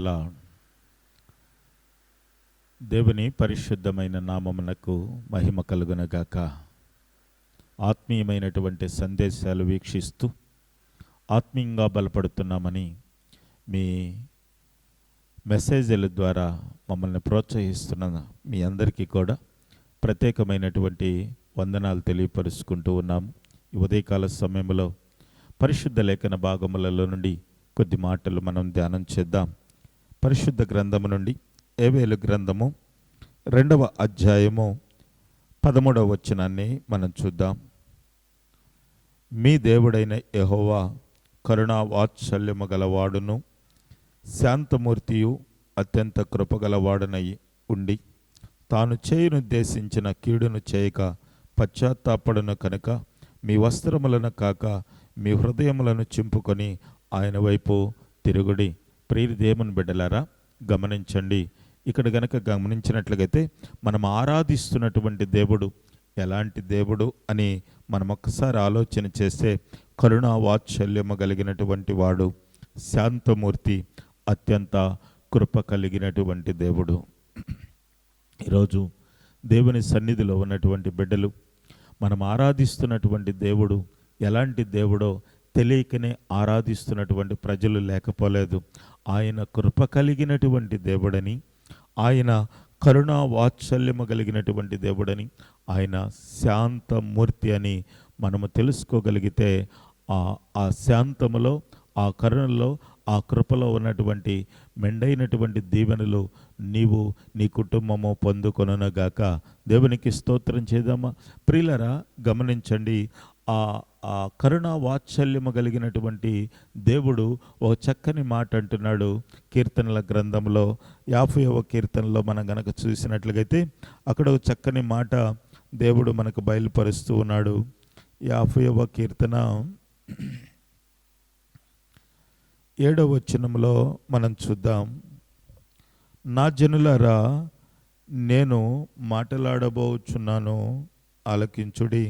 ప్రైజ్లా దేవుని పరిశుద్ధమైన నామమునకు మహిమ కలుగునగాక. ఆత్మీయమైనటువంటి సందేశాలు వీక్షిస్తూ ఆత్మీయంగా బలపడుతున్నామని మీ మెసేజ్ల ద్వారా మమ్మల్ని ప్రోత్సహిస్తున్న మీ అందరికీ కూడా ప్రత్యేకమైనటువంటి వందనాలు తెలియపరుచుకుంటూ ఉన్నాము ఉదయకాల సమయంలో పరిశుద్ధ లేఖన భాగములలో నుండి కొద్ది మాటలు మనం ధ్యానం చేద్దాం. పరిశుద్ధ గ్రంథము నుండి ఏవేలు గ్రంథము? రెండవ అధ్యాయము పదమూడవ వచనాన్ని మనం చూద్దాం. మీ దేవుడైన యహోవా కరుణా వాత్సల్యము గలవాడును శాంతమూర్తియు అత్యంత కృపగలవాడునై ఉండి తాను చేయనుద్దేశించిన కీడును చేయక పశ్చాత్తాపడను కనుక మీ వస్త్రములను కాక మీ హృదయములను చింపుకొని ఆయన వైపు తిరుగుడి. ప్రియుడి దేవుని బిడ్డలారా గమనించండి. ఇక్కడ గనక గమనించినట్లయితే మనం ఆరాధిస్తున్నటువంటి దేవుడు ఎలాంటి దేవుడు అని మనం ఒక్కసారి ఆలోచన చేస్తే కరుణా వాత్సల్యము కలిగినటువంటి వాడు శాంతమూర్తి అత్యంత కృప కలిగినటువంటి దేవుడు. ఈరోజు దేవుని సన్నిధిలో ఉన్నటువంటి బిడ్డలు మనం ఆరాధిస్తున్నటువంటి దేవుడు ఎలాంటి దేవుడో తెలియకనే ఆరాధిస్తున్నటువంటి ప్రజలు లేకపోలేదు. ఆయన కృప కలిగినటువంటి దేవుడని ఆయన కరుణా వాత్సల్యము కలిగినటువంటి దేవుడని ఆయన శాంతమూర్తి అని మనము తెలుసుకోగలిగితే ఆ ఆ శాంతములో ఆ కరుణలో ఆ కృపలో ఉన్నటువంటి మెండైనటువంటి దీవెనలు నీవు నీ కుటుంబము పొందుకొనగాక. దేవునికి స్తోత్రం చేద్దామా? ప్రియులరా గమనించండి ఆ ఆ కరుణ వాత్సల్యము కలిగినటువంటి దేవుడు ఒక చక్కని మాట అంటున్నాడు కీర్తనల గ్రంథంలో యాభైవ కీర్తనలో మనం గనక చూసినట్లయితే అక్కడ ఒక చక్కని మాట దేవుడు మనకు బయలుపరుస్తూ ఉన్నాడు. యాభైవ కీర్తన ఏడవ వచనంలో మనం చూద్దాం. నా జనులారా నేను మాట్లాడబోచున్నాను ఆలకించుడి.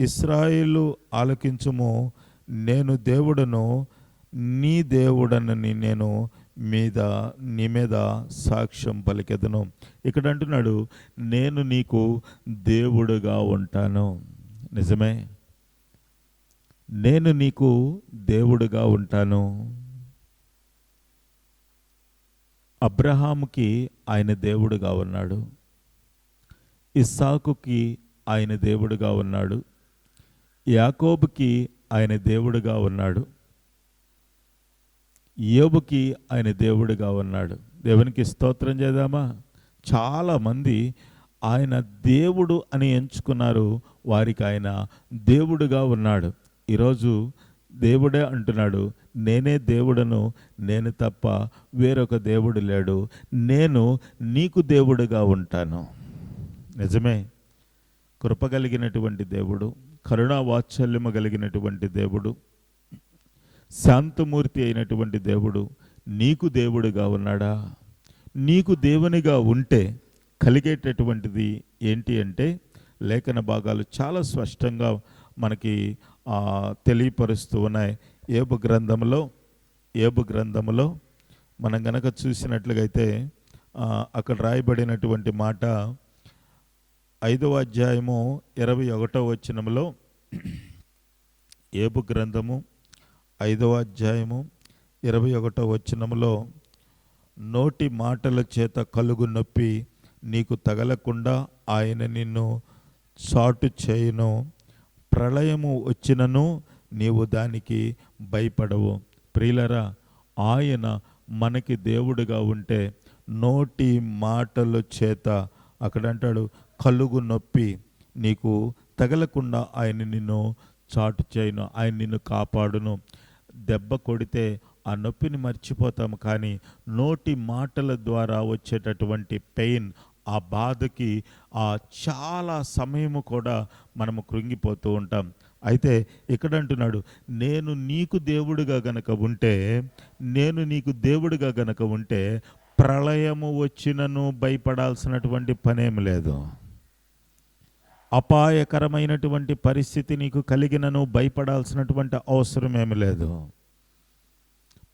ఇస్రాయిలు ఆలకించుము నేను దేవుడను నీ దేవుడనని నేను మీద నీ మీద సాక్ష్యం పలికెదను. ఇక్కడ అంటున్నాడు నేను నీకు దేవుడుగా ఉంటాను. నిజమే? నేను నీకు దేవుడుగా ఉంటాను. అబ్రహాముకి ఆయన దేవుడుగా ఉన్నాడు. ఇస్సాకుకి ఆయన దేవుడుగా ఉన్నాడు. యాకోబుకి ఆయన దేవుడుగా ఉన్నాడు. యోబుకి ఆయన దేవుడుగా ఉన్నాడు. దేవునికి స్తోత్రం చేద్దామా? చాలామంది ఆయన దేవుడు అని ఎంచుకున్నారు. వారికి ఆయన దేవుడుగా ఉన్నాడు. ఈరోజు దేవుడే అంటున్నాడు నేనే దేవుడను నేను తప్ప వేరొక దేవుడు లేడు. నేను నీకు దేవుడుగా ఉంటాను. నిజమే. కృప కలిగినటువంటి దేవుడు. కరుణా వాత్సల్యము కలిగినటువంటి దేవుడు శాంతమూర్తి అయినటువంటి దేవుడు నీకు దేవుడుగా ఉన్నాడా? నీకు దేవునిగా ఉంటే కలిగేటటువంటిది ఏంటి అంటే లేఖన భాగాలు చాలా స్పష్టంగా మనకి తెలియపరుస్తూ ఉన్నాయి. ఏబు గ్రంథంలో ఏబు గ్రంథంలో మనం గనక చూసినట్లుగైతే అక్కడ రాయబడినటువంటి మాట ఐదవ అధ్యాయము ఇరవై ఒకటో వచనంలో ఏబు గ్రంథము ఐదవ అధ్యాయము ఇరవై ఒకటో వచనంలో నోటి మాటల చేత కలుగు నొప్పి నీకు తగలకుండా ఆయన నిన్ను చాటు చేయును. ప్రళయము వచ్చినను నీవు దానికి భయపడవు. ప్రియులరా ఆయన మనకి దేవుడుగా ఉంటే నోటి మాటల చేత అక్కడ అంటాడు కలుగు నొప్పి నీకు తగలకుండా ఆయన నిన్ను చాటు చేయను ఆయన నిన్ను కాపాడును. దెబ్బ కొడితే ఆ నొప్పిని మర్చిపోతాము కానీ నోటి మాటల ద్వారా వచ్చేటటువంటి పెయిన్ ఆ బాధకి ఆ చాలా సమయము కూడా మనము కృంగిపోతూ ఉంటాం. అయితే ఇక్కడ అంటున్నాడు నేను నీకు దేవుడిగా గనక ఉంటే నేను నీకు దేవుడిగా గనక ఉంటే ప్రళయము వచ్చినను భయపడాల్సినటువంటి పనేం లేదు. అపాయకరమైనటువంటి పరిస్థితి నీకు కలిగినను భయపడాల్సినటువంటి అవసరం ఏమి లేదు.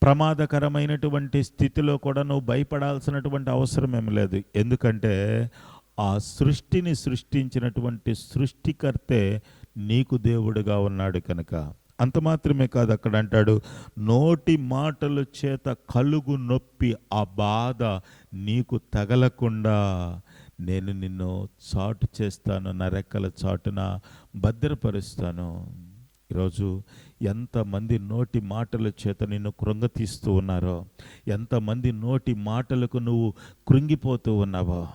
ప్రమాదకరమైనటువంటి స్థితిలో కూడా నువ్వు భయపడాల్సినటువంటి అవసరం ఏమి లేదు. ఎందుకంటే ఆ సృష్టిని సృష్టించినటువంటి సృష్టికర్తే నీకు దేవుడుగా ఉన్నాడు కనుక. అంత మాత్రమే కాదు అక్కడ అంటాడు నోటి మాటల చేత కలుగు నొప్పి ఆ బాధ నీకు తగలకుండా నేను నిన్ను చాటు చేస్తాను నా రెక్కల చాటున భద్రపరుస్తాను. ఈరోజు ఎంతమంది నోటి మాటల చేత నిన్ను కృంగతీస్తూ ఉన్నారో ఎంతమంది నోటి మాటలకు నువ్వు కృంగిపోతూ ఉన్నావో.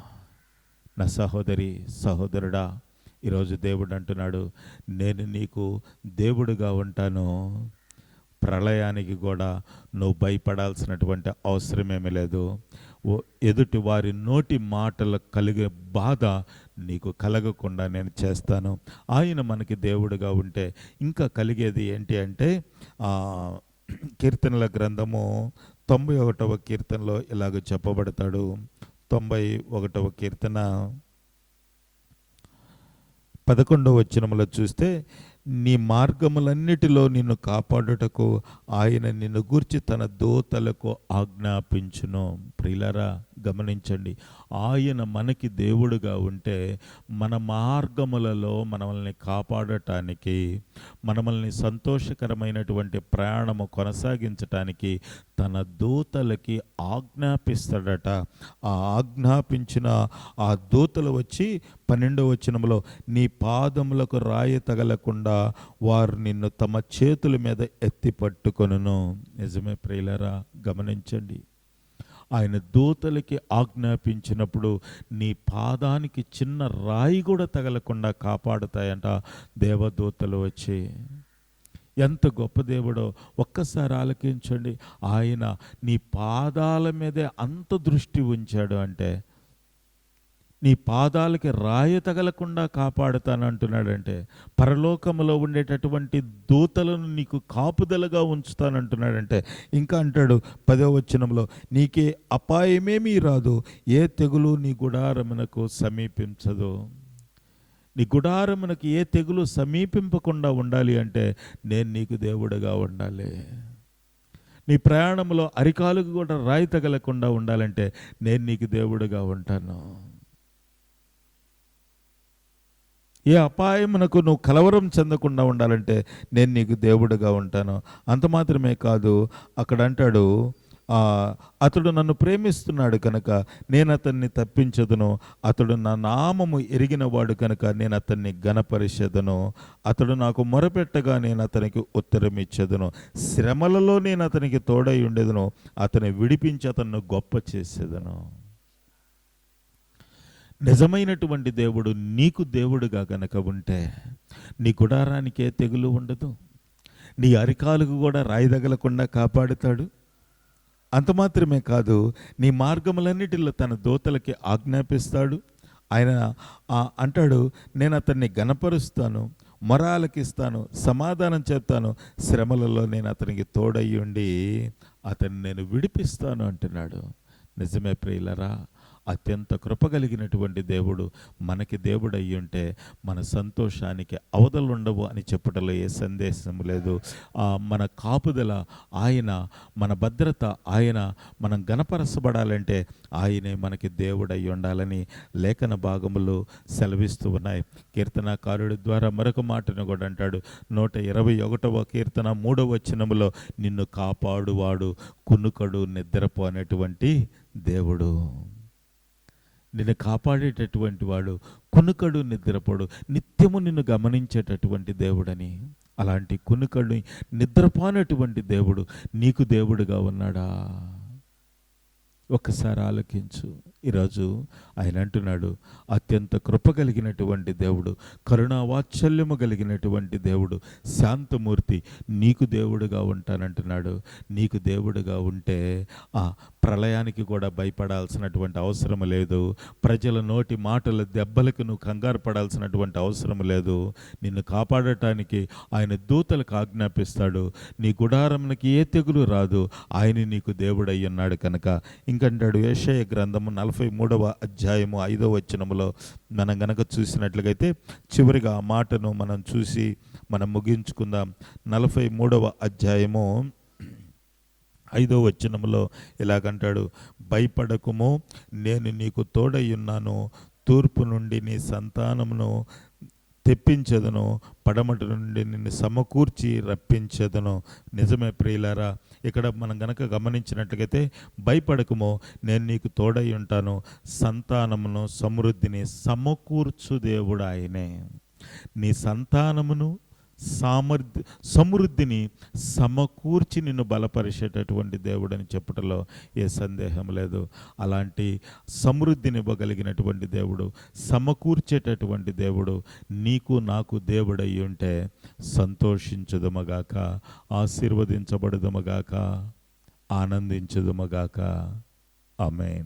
నా సహోదరి సహోదరుడా ఈరోజు దేవుడు అంటున్నాడు నేను నీకు దేవుడుగా ఉంటాను. ప్రళయానికి కూడా నువ్వు భయపడాల్సినటువంటి అవసరమేమీ లేదు. ఎదుటి వారి నోటి మాటలు కలిగే బాధ నీకు కలగకుండా నేను చేస్తాను. ఆయన మనకి దేవుడుగా ఉంటే ఇంకా కలిగేది ఏంటి అంటే కీర్తనల గ్రంథము తొంభై ఒకటవ కీర్తనలో ఇలాగ చెప్పబడతాడు. తొంభై ఒకటవ కీర్తన పదకొండవ వచ్చినములో చూస్తే నీ మార్గములన్నిటిలో నిన్ను కాపాడుటకు ఆయన నిన్ను గూర్చి తన దోతలకు ఆజ్ఞాపించును. ప్రిలరా గమనించండి. ఆయన మనకి దేవుడుగా ఉంటే మన మార్గములలో మనల్ని కాపాడటానికి మనల్ని సంతోషకరమైనటువంటి ప్రయాణము కొనసాగించటానికి తన దూతలకి ఆజ్ఞాపిస్తాడట. ఆ ఆజ్ఞాపించిన ఆ దూతలు వచ్చి పన్నెండవ వచనంలో నీ పాదములకు రాయి తగలకుండా వారు నిన్ను తమ చేతుల మీద ఎత్తి పట్టుకొనును. నిజమే ప్రియులరా గమనించండి. ఆయన దూతలకి ఆజ్ఞాపించినప్పుడు నీ పాదానికి చిన్న రాయి కూడా తగలకుండా కాపాడుతాయంట దేవదూతలు వచ్చి. ఎంత గొప్ప దేవుడో ఒక్కసారి ఆలకించండి. ఆయన నీ పాదాల మీదే అంత దృష్టి ఉంచాడు అంటే నీ పాదాలకి రాయి తగలకుండా కాపాడుతానంటున్నాడంటే పరలోకంలో ఉండేటటువంటి దూతలను నీకు కాపుదలగా ఉంచుతానంటున్నాడంటే ఇంకా అంటాడు పదవ వచనంలో నీకే అపాయమేమీ రాదు ఏ తెగులు నీ గుడారమునకు సమీపించదు. నీ గుడారమునకు ఏ తెగులు సమీపింపకుండా ఉండాలి అంటే నేను నీకు దేవుడుగా ఉండాలి. నీ ప్రయాణంలో అరికాలకు కూడా రాయి తగలకుండా ఉండాలంటే నేను నీకు దేవుడుగా ఉంటాను. ఏ అపాయమునకు నువ్వు కలవరం చెందకుండా ఉండాలంటే నేను నీకు దేవుడుగా ఉంటాను. అంత మాత్రమే కాదు అక్కడ అంటాడు అతడు నన్ను ప్రేమిస్తున్నాడు కనుక నేను అతన్ని తప్పించదును. అతడు నా నామము ఎరిగినవాడు కనుక నేను అతన్ని గణపరిచెదను అతడు నాకు మొరపెట్టగా నేను అతనికి ఉత్తరం ఇచ్చేదను. శ్రమలలో నేను అతనికి తోడై ఉండేదను. అతని విడిపించి అతన్ని గొప్ప చేసేదను. నిజమైనటువంటి దేవుడు నీకు దేవుడుగా గనక ఉంటే నీ గుడారానికే తెగులు ఉండదు. నీ అరికాలకు కూడా రాయి తగలకుండా కాపాడుతాడు. అంత మాత్రమే కాదు నీ మార్గములన్నిటిలో తన దోతలకి ఆజ్ఞాపిస్తాడు. ఆయన అంటాడు నేను అతన్ని గనపరుస్తాను మొరాలకిస్తాను సమాధానం చెప్తాను శ్రమలలో నేను అతనికి తోడయ్యుండి అతన్ని నేను విడిపిస్తాను అంటున్నాడు. నిజమే ప్రియులరా అత్యంత కృప కలిగినటువంటి దేవుడు మనకి దేవుడు అయ్యి ఉంటే మన సంతోషానికి అవధలు ఉండవు అని చెప్పటంలో ఏ సందేశం లేదు. ఆ, మన కాపుదల ఆయన మన భద్రత ఆయన మనం గణపరచబడాలంటే ఆయనే మనకి దేవుడు అయి ఉండాలని లేఖన భాగములు సెలవిస్తూ ఉన్నాయి. కీర్తనాకారుడి ద్వారా మరొక మాటను కూడా అంటాడు. నూట ఇరవై ఒకటవ కీర్తన మూడవ వచనములో నిన్ను కాపాడువాడు కునుకడు నిద్రపో అనేటువంటి దేవుడు. నిన్ను కాపాడేటటువంటి వాడు కునుకడు నిద్రపోడు. నిత్యము నిన్ను గమనించేటటువంటి దేవుడని. అలాంటి కునుకడు నిద్రపోనటువంటి దేవుడు నీకు దేవుడుగా ఉన్నాడా? ఒక్కసారి ఆలోకించు. ఈరోజు ఆయన అంటున్నాడు అత్యంత కృప కలిగినటువంటి దేవుడు కరుణా వాత్సల్యము కలిగినటువంటి దేవుడు శాంతమూర్తి నీకు దేవుడుగా ఉంటానంటున్నాడు. నీకు దేవుడుగా ఉంటే ఆ ప్రళయానికి కూడా భయపడాల్సినటువంటి అవసరం లేదు. ప్రజల నోటి మాటల దెబ్బలకు నువ్వు కంగారు పడాల్సినటువంటి అవసరం లేదు. నిన్ను కాపాడటానికి ఆయన దూతలకు ఆజ్ఞాపిస్తాడు. నీ గుడారంకి ఏ తెగులు రాదు. ఆయన నీకు దేవుడై ఉన్నాడు కనుక ఇంకంటాడు ఏషయ గ్రంథము నలభై మూడవ అధ్యాయము ఐదవ వచనములో మనం గనక చూసినట్లుగైతే చివరిగా ఆ మాటను మనం చూసి మనం ముగించుకుందాం. నలభై మూడవ అధ్యాయము ఐదో వచనంలో ఇలాగంటాడు. భయపడకుము నేను నీకు తోడయ్యున్నాను తూర్పు నుండి నీ సంతానమును తెప్పించదను పడమటి నుండి నిన్ను సమకూర్చి రప్పించదను. నిజమే ప్రియులారా ఇక్కడ మనం గనక గమనించినట్లయితే భయపడకము నేను నీకు తోడై ఉంటాను. సంతానమును సమృద్ధిని సమకూర్చు దేవుడు ఆయనే. నీ సంతానమును సామర్థ్య సమృద్ధిని సమకూర్చి నిన్ను బలపరిచేటటువంటి దేవుడని చెప్పటంలో ఏ సందేహం లేదు. అలాంటి సమృద్ధిని ఇవ్వగలిగినటువంటి దేవుడు సమకూర్చేటటువంటి దేవుడు నీకు నాకు దేవుడై ఉంటే సంతోషించుదమగాక ఆశీర్వదించబడుదమగాక ఆనందించుదమగాక. ఆమెన్.